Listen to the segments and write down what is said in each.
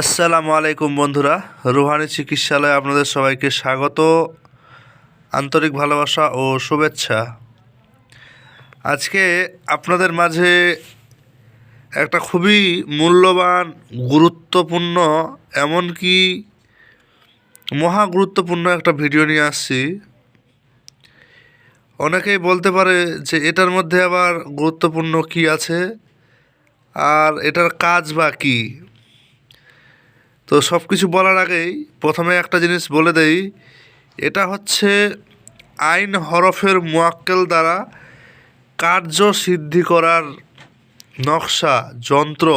আসসালামু আলাইকুম বন্ধুরা। রুহানি চিকিৎসালয়ে আপনাদের সবাইকে স্বাগত। আন্তরিক ভালোবাসা ও শুভেচ্ছা। আজকে আপনাদের মাঝে একটা খুবই মূল্যবান, গুরুত্বপূর্ণ, এমনকি মহা গুরুত্বপূর্ণ একটা ভিডিও নিয়ে আসছি। অনেকেই বলতে পারে যে এটার মধ্যে আবার গুরুত্বপূর্ণ কি আছে? আর এটার কাজ বা কী? তো সব কিছু বলার আগেই প্রথমে একটা জিনিস বলে দেই, এটা হচ্ছে আইন হরফের মোয়াক্কেল দ্বারা কার্য সিদ্ধি করার নকশা, যন্ত্র,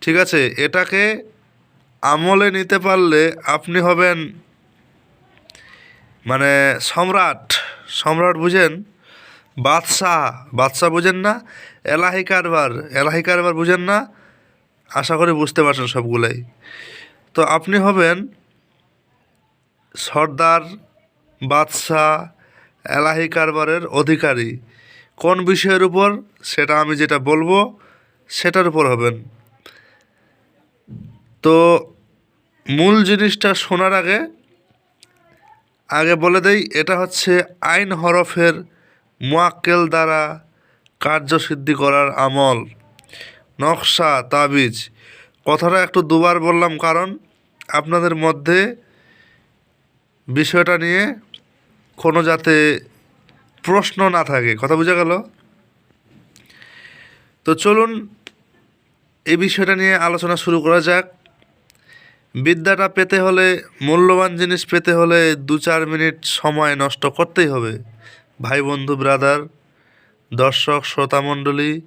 ঠিক আছে? এটাকে আমলে নিতে পারলে আপনি হবেন মানে সম্রাট। সম্রাট বুঝেন? বাদশাহ। বাদশাহ বুঝেন না? এলাহি কারবার। এলাহি কারবার বুঝেন না? আশা করি বুঝতে পারছেন সবগুলাই। তো আপনি হবেন সর্দার বাদশাহ এলাহি কারবারের অধিকারী। কোন বিষয়ের উপর? সেটা আমি যেটা বলব, সেটার উপর হবেন। তো মূল জিনিসটা শোনার আগে আগে বলে দেই, এটা হচ্ছে আইন হরফের মোয়াক্কেল দ্বারা কার্যসিদ্ধি করার আমল। নকশা, তাবিজ। কথাটা একটু দুবার বললাম কারণ আপনাদের মধ্যে বিষয়টা নিয়ে কোনো যাতে প্রশ্ন না থাকে। কথা বোঝা গেল? তো চলুন এই বিষয়টা নিয়ে আলোচনা শুরু করা যাক। বিদ্যাটা পেতে হলে, মূল্যবান জিনিস পেতে হলে দু চার মিনিট সময় নষ্ট করতেই হবে। ভাই বন্ধু ব্রাদার, দর্শক শ্রোতামণ্ডলী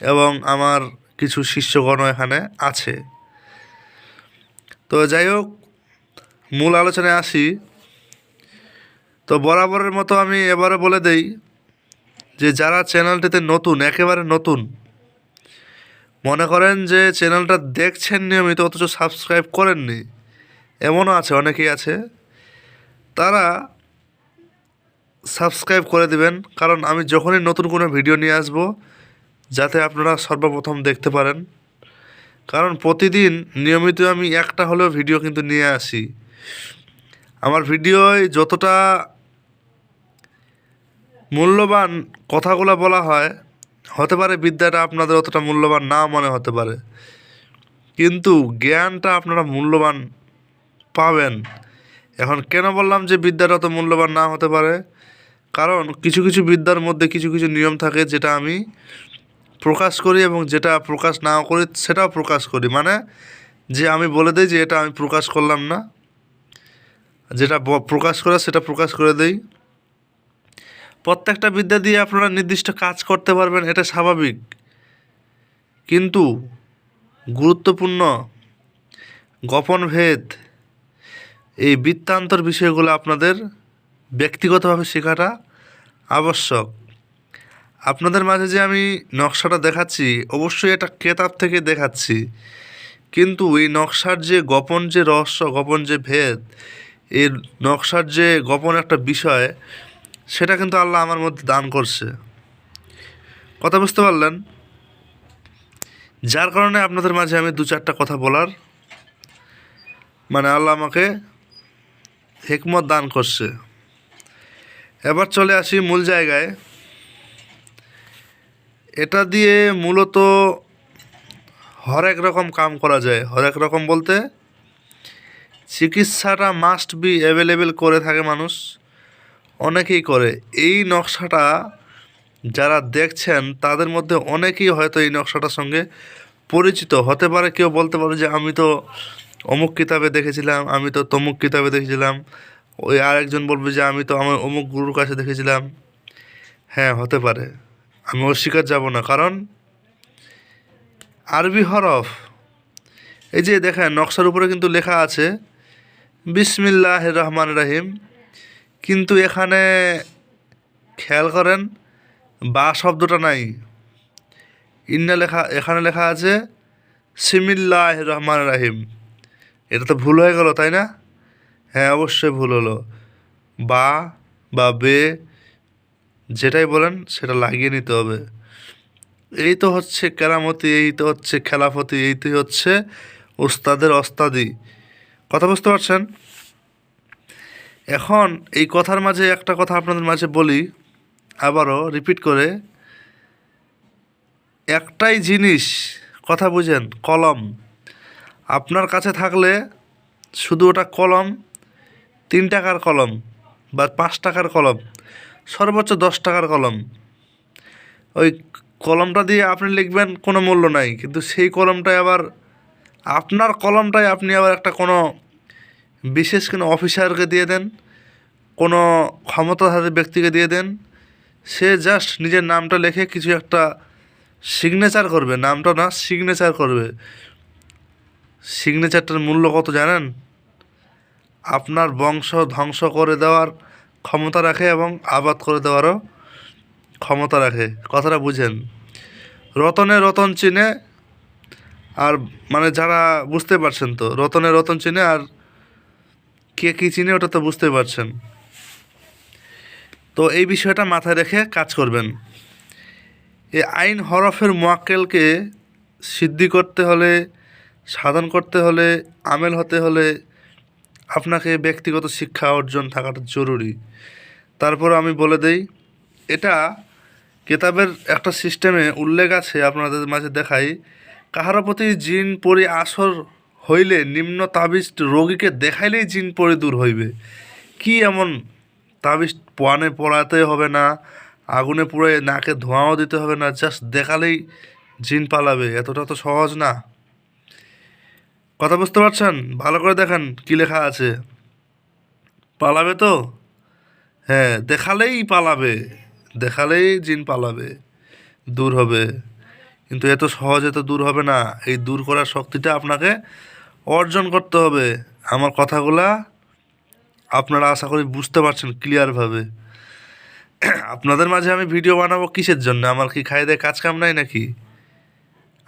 এবং আমার কিছু শিষ্যগণ এখানে আছে। তো যাই হোক, মূল আলোচনায় আসি। তো বরাবরের মতো আমি এবারে বলে দেই যে, যারা চ্যানেলটিতে নতুন, একেবারে নতুন, মনে করেন যে চ্যানেলটা দেখছেন নিয়মিত অথচ সাবস্ক্রাইব করেননি, এমনও আছে, অনেকেই আছে, তারা সাবস্ক্রাইব করে দিবেন। কারণ আমি যখনই নতুন কোনো ভিডিও নিয়ে আসব যাতে আপনারা সর্বপ্রথম দেখতে পারেন। কারণ প্রতিদিন নিয়মিত আমি একটা হলেও ভিডিও কিন্তু নিয়ে আসি। আমার ভিডিওয় যতটা মূল্যবান কথাগুলো বলা হয়, হতে পারে বিদ্যাটা আপনাদের অতটা মূল্যবান না মনে হতে পারে। কিন্তু জ্ঞানটা আপনারা মূল্যবান পাবেন। এখন কেন বললাম যে বিদ্যাটা অত মূল্যবান না হতে পারে? কারণ কিছু কিছু বিদ্যার মধ্যে কিছু কিছু নিয়ম থাকে যেটা আমি প্রকাশ করি এবং যেটা প্রকাশ নাও করি, সেটাও প্রকাশ করি। মানে যে আমি বলে দিই যে এটা আমি প্রকাশ করলাম না। যেটা প্রকাশ করে, সেটা প্রকাশ করে দেই। প্রত্যেকটা বিদ্যা দিয়ে আপনারা নির্দিষ্ট কাজ করতে পারবেন, এটা স্বাভাবিক। কিন্তু গুরুত্বপূর্ণ গোপন ভেদ, এই বৃত্তান্তর বিষয়গুলো আপনাদের ব্যক্তিগতভাবে শেখাটা আবশ্যক। আপনাদের মাঝে যে আমি নকশাটা দেখাচ্ছি, অবশ্যই এটা কেতাব থেকে দেখাচ্ছি। কিন্তু এই নকশার যে গোপন যে রহস্য, গোপন যে ভেদ এর নকশার যে গোপন একটা বিষয়, সেটা কিন্তু আল্লাহ আমার মধ্যে দান করছে। কথা বুঝতে পারলেন? যার কারণে আপনাদের মাঝে আমি দু চারটা কথা বলার মানে আল্লাহ আমাকে হেকমত দান করছে। এবার চলে আসি মূল জায়গায়। এটা দিয়ে মূলত হরেক রকম কাম করা যায়। হরেক রকম বলতে চিকিৎসাটা মাস্ট বি অ্যাভেলেবেল করে থাকে মানুষ। অনেকেই করে। এই নকশাটা যারা দেখছেন, তাদের মধ্যে অনেকেই হয়তো এই নকশাটার সঙ্গে পরিচিত। হতে পারে কেউ বলতে পারে যে, আমি তো অমুক কিতাবে দেখেছিলাম, আমি তো তমুক কিতাবে দেখেছিলাম। ওই আরেকজন বলবে যে, আমি তো আমার অমুক গুরুর কাছে দেখেছিলাম। হ্যাঁ হতে পারে। আমি অস্বীকার যাব না, কারণ আরবি হরফ। এই যে দেখেন, নকশার উপরে কিন্তু লেখা আছে বিসমিল্লাহ রহমান রাহিম। কিন্তু এখানে খেয়াল করেন, বা শব্দটা নাই। ইন্না লেখা, এখানে লেখা আছে সিমিল্লাহ রহমান রাহিম। এটা তো ভুল হয়ে গেল, তাই না? হ্যাঁ অবশ্যই ভুল হলো। বা বা বে যেটাই বলেন, সেটা লাগিয়ে নিতে হবে। এই তো হচ্ছে কেরামতি, এই তো হচ্ছে খেলাফতি, এই তো হচ্ছে ওস্তাদের অস্তাদি কথা বুঝতে পারছেন? এখন এই কথার মাঝে একটা কথা আপনাদের মাঝে বলি, আবারও রিপিট করে। একটাই জিনিস, কথা বুঝেন, কলম। আপনার কাছে থাকলে শুধু ওটা কলম, তিন টাকার কলম বা পাঁচ টাকার কলম। সর্বোচ্চ দশ টাকার কলম। ওই কলমটা দিয়ে আপনি লিখবেন, কোনো মূল্য নাই। কিন্তু সেই কলমটাই আবার, আপনার কলমটাই আপনি আবার একটা কোনো বিশেষ কোনো অফিসারকে দিয়ে দেন, কোনো ক্ষমতাধারী ব্যক্তিকে দিয়ে দেন, সে জাস্ট নিজের নামটা লেখে কিছু একটা সিগনেচার করবে। নামটা না সিগনেচার করবে। সিগনেচারটার মূল্য কত জানেন? আপনার বংশ ধ্বংস করে দেওয়ার ক্ষমতা রাখে এবং আবাদ করে দেওয়ারও ক্ষমতা রাখে। কথাটা বুঝেন। রতনে রতন চিনে আর মানে যারা বুঝতে পারছেন তো, রতনে রতন চিনে আর কে কী চিনে ওটা তো বুঝতে পারছেন। তো এই বিষয়টা মাথায় রেখে কাজ করবেন। এই আইন হরফের মোয়াক্কেলকে সিদ্ধি করতে হলে, সাধন করতে হলে, আমেল হতে হলে আপনাকে ব্যক্তিগত শিক্ষা অর্জন থাকাটা জরুরি। তারপর আমি বলে দেই, এটা কেতাবের একটা সিস্টেমে উল্লেখ আছে, আপনাদের মাঝে দেখাই। কাহার প্রতি জিন পরি আসর হইলে নিম্ন তাবিজ রোগীকে দেখাইলেই জিন পরি দূর হইবে। কি এমন তাবিজ পোয়ানে পড়াতে হবে না, আগুনে পুড়ে নাকে ধোঁয়াও দিতে হবে না, জাস্ট দেখালেই জিন পালাবে? এতটা তো সহজ না। কথা বুঝতে পারছেন? ভালো করে দেখেন কি লেখা আছে। পালাবে তো? হ্যাঁ দেখালেই পালাবে। দেখালেই জিন পালাবে। দূর হবে। কিন্তু এত সহজে তো দূর হবে না। এই দূর করার শক্তিটা আপনাকে অর্জন করতে হবে। আমার কথাগুলা আপনারা আশা করি বুঝতে পারছেন ক্লিয়ারভাবে আপনাদের মাঝে আমি ভিডিও বানাবো কিসের জন্য? আমার কি খাই দেয় কাজ কাম নাই নাকি?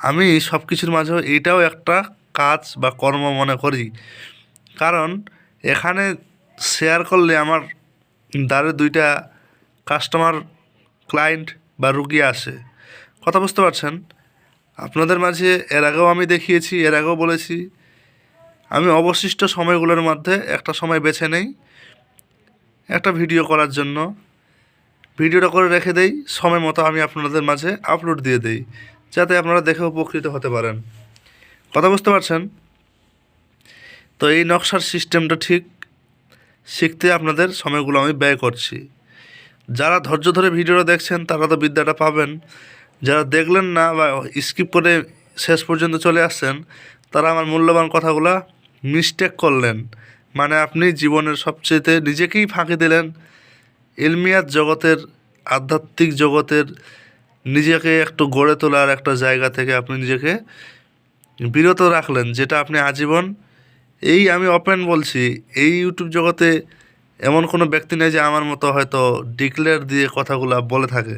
আমি সব কিছুর মাঝেও এইটাও একটা কাজ বা কর্ম মনে করি। কারণ এখানে শেয়ার করলে আমার দ্বারে দুইটা কাস্টমার ক্লায়েন্ট বা রুগী আসে। কথা বুঝতে পারছেন? আপনাদের মাঝে এর আগেও আমি দেখিয়েছি, এর আগেও বলেছি। আমি অবশিষ্ট সময়গুলোর মধ্যে একটা সময় বেছে নেই। একটা ভিডিও করার জন্য। ভিডিওটা করে রেখে দেই, সময় মতো আমি আপনাদের মাঝে আপলোড দিয়ে দেই। যাতে আপনারা দেখে উপকৃত হতে পারেন। কথা বুঝতে পারছেন? তো এই নকশার সিস্টেমটা ঠিক শিখতে আপনাদের সময়গুলো আমি ব্যয় করছি। যারা ধৈর্য ধরে ভিডিওটা দেখছেন, তারা তো বিদ্যাটা পাবেন। যারা দেখলেন না বা স্কিপ করে শেষ পর্যন্ত চলে আসছেন, তারা আমার মূল্যবান কথাগুলো মিস্টেক করলেন। মানে আপনি জীবনের সবচেয়েতে নিজেকেই ফাঁকি দিলেন। এলমিয়াত জগতের আধ্যাত্মিক জগতের নিজেকে একটু গড়ে তোলার একটা জায়গা থেকে আপনি নিজেকে বিরত রাখলেন, যেটা আপনি আজীবন এই আমি ওপেন বলছি, এই ইউটিউব জগতে এমন কোনো ব্যক্তি নেই যে আমার মতো হয়তো ডিক্লেয়ার দিয়ে কথাগুলো বলে থাকে।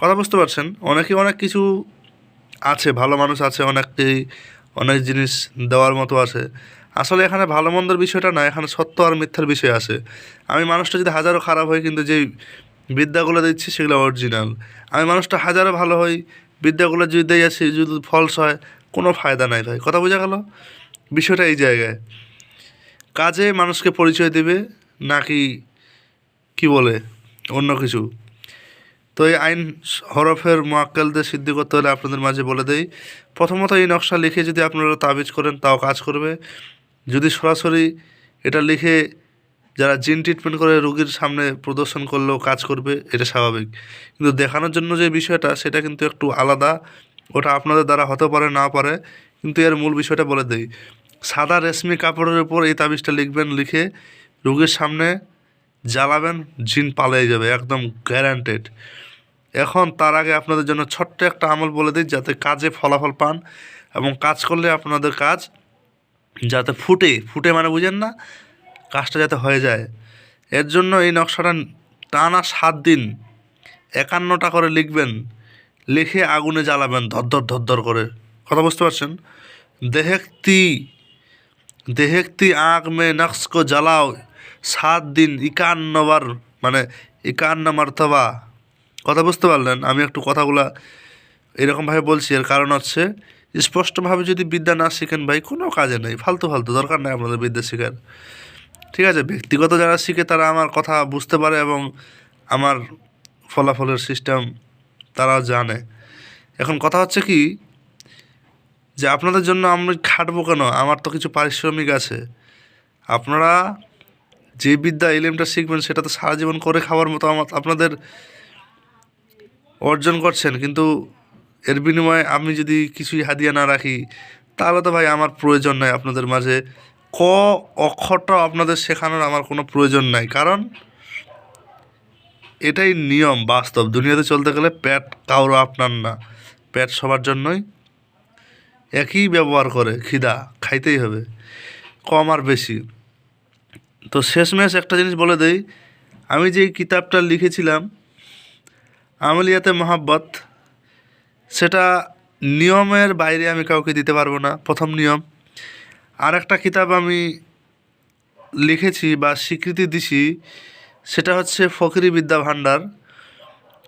কথা বুঝতে পারছেন? অনেকেই অনেক কিছু আছে, ভালো মানুষ আছে, অনেককেই অনেক জিনিস দেওয়ার মতো আছে। আসলে এখানে ভালো মন্দর বিষয়টা না, এখানে সত্য আর মিথ্যার বিষয় আছে। আমি মানুষটা যদি হাজারো খারাপ হয়, কিন্তু যেই বিদ্যাগুলো দিচ্ছি সেগুলো অরিজিনাল আমি মানুষটা হাজারো ভালো হই, বিদ্যাগুলো যদি দিয়ে যাচ্ছি যদি ফলস হয়, কোনো ফায়দা নাই ভাই। কথা বোঝা গেল? বিষয়টা এই জায়গায়। কাজে মানুষকে পরিচয় দেবে, নাকি কি বলে, অন্য কিছু। তো এই আইন হরফের মোয়াক্কেলদের সিদ্ধি করতে হলে আপনাদের মাঝে বলে দেই, প্রথমত এই নকশা লিখে যদি আপনারা তাবিজ করেন, তাও কাজ করবে। যদি সরাসরি এটা লিখে যারা জিন ট্রিটমেন্ট করে রোগীর সামনে প্রদর্শন করলেও কাজ করবে, এটা স্বাভাবিক। কিন্তু দেখানোর জন্য যে বিষয়টা, সেটা কিন্তু একটু আলাদা। ওটা আপনাদের দ্বারা হতে পারে, না পারে, কিন্তু এর মূল বিষয়টা বলে দেই। সাদা রেশমি কাপড়ের উপর এই তাবিজটা লিখবেন, লিখে রোগীর সামনে জ্বালাবেন জিন পালিয়ে যাবে, একদম গ্যারান্টেড এখন তার আগে আপনাদের জন্য ছোট্ট একটা আমল বলে দিই, যাতে কাজে ফলাফল পান এবং কাজ করলে আপনাদের কাজ যাতে ফুটে। ফুটে মানে বুঝেন না কাজটা যাতে হয়ে যায়। এর জন্য এই নকশাটা টানা সাত দিন একান্নটা করে লিখবেন, লিখে আগুনে জ্বালাবেন ধর ধর করে। কথা বুঝতে পারছেন? দেহেক্তি দেহেক্তি আগ মে নকশ কো জ্বালাও, সাত দিন একান্নবার মানে একান্ন মার্তবা। কথা বুঝতে পারলেন? আমি একটু কথাগুলা এরকমভাবে বলছি। এর কারণ হচ্ছে, স্পষ্টভাবে যদি বিদ্যা না শিখেন ভাই, কোনো কাজে নেই। ফালতু ফালতু, দরকার নেই আপনাদের বিদ্যা শেখার। ঠিক আছে, ব্যক্তিগত যারা শিখে তারা আমার কথা বুঝতে পারে এবং আমার ফলাফলের সিস্টেম তারা জানে। এখন কথা হচ্ছে কি, যে আপনাদের জন্য আমি খাটবো কেন? আমার তো কিছু পারিশ্রমিক আছে। আপনারা যে বিদ্যা এলিমটা শিখবেন, সেটা তো সারা জীবন করে খাওয়ার মতো আমার আপনাদের অর্জন করছেন। কিন্তু এর বিনিময়ে আমি যদি কিছুই হাদিয়া না রাখি, তাহলে তো ভাই আমার প্রয়োজন নাই আপনাদের মাঝে ক অক্ষরটাও আপনাদের শেখানোর আমার কোনো প্রয়োজন নাই। কারণ এটাই নিয়ম বাস্তব। দুনিয়াতে চলতে গেলে পেট কারও আপনার না। পেট সবার জন্যই একই ব্যবহার করে, খিদা, খাইতেই হবে, কম আর বেশি। তো শেষমেশ একটা জিনিস বলে দেই, আমি যে কিতাবটা লিখেছিলাম, আমলিয়াতে মহাব্বত, সেটা নিয়মের বাইরে আমি কাউকে দিতে পারব না। প্রথম নিয়ম আর একটা কিতাব আমি লিখেছি বা স্বীকৃতি দিছি, সেটা হচ্ছে ফকিরি বিদ্যা ভাণ্ডার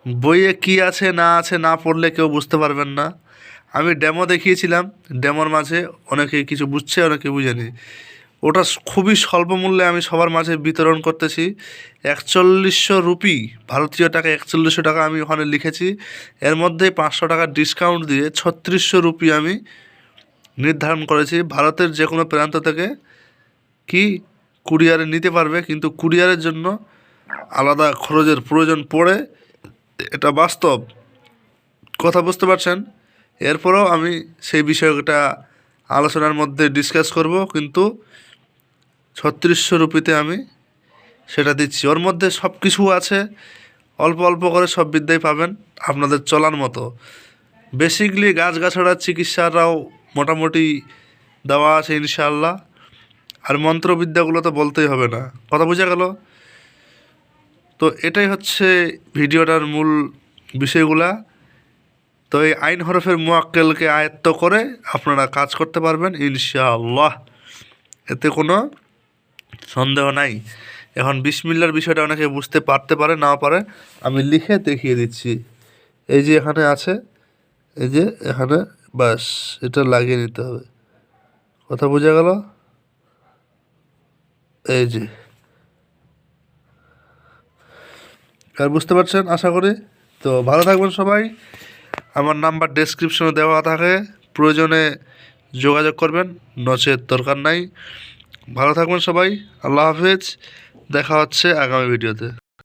বইয়ে কি আছে, না আছে, না পড়লে কেউ বুঝতে পারবেন না। আমি ডেমো দেখিয়েছিলাম, ডেমোর মাঝে অনেকে কিছু বুঝছে, অনেকে বুঝেনি ওটা খুবই স্বল্প মূল্যে আমি সবার মাঝে বিতরণ করতেছি। একচল্লিশশো রুপি, ভারতীয় টাকা একচল্লিশশো টাকা আমি ওখানে লিখেছি। এর মধ্যে পাঁচশো টাকা ডিসকাউন্ট দিয়ে ছত্রিশশো রুপি আমি নির্ধারণ করেছি, ভারতের যে কোনো প্রান্ত থেকে কি কুরিয়ারে নিতে পারবে, কিন্তু কুরিয়ারের জন্য আলাদা খরচের প্রয়োজন পড়ে, এটা বাস্তব। কথা বুঝতে পারছেন? এরপরেও আমি সেই বিষয়টা আলোচনার মধ্যে ডিসকাস করব, কিন্তু ছত্রিশশো রুপিতে আমি সেটা দিচ্ছি। ওর মধ্যে সব কিছু আছে, অল্প অল্প করে সব বিদ্যাই পাবেন আপনাদের চলার মতো। বেসিকলি গাছগাছড়ার চিকিৎসারাও মোটামুটি দেওয়া আছে ইনশাআল্লাহ। আর মন্ত্রবিদ্যাগুলো তো বলতেই হবে না। কথা বোঝা গেল? তো এটাই হচ্ছে ভিডিওটার মূল বিষয়গুলা। তো এই আইন হরফের মোয়াক্কেলকে আয়ত্ত করে আপনারা কাজ করতে পারবেন ইনশাআল্লাহ। এতে কোনো সন্দেহ নাই। এখন বিসমিল্লার বিষয়টা অনেকে বুঝতে পারতে পারে না পারে। আমি লিখে দেখিয়ে দিচ্ছি। এই যে এখানে আছে, এই যে এখানে বাস, এটা লাগিয়ে নিতে হবে। কথা বোঝা গেল? এই যে। আর বুঝতে পারছেন? আশা করি। তো ভালো থাকবেন সবাই। আমার নাম্বার ডেসক্রিপশনে দেওয়া থাকে। প্রয়োজনে যোগাযোগ করবেন, নচেত দরকার নাই। ভালো থাকবেন সবাই। আল্লাহ হাফেজ। দেখা হচ্ছে আগামী ভিডিওতে।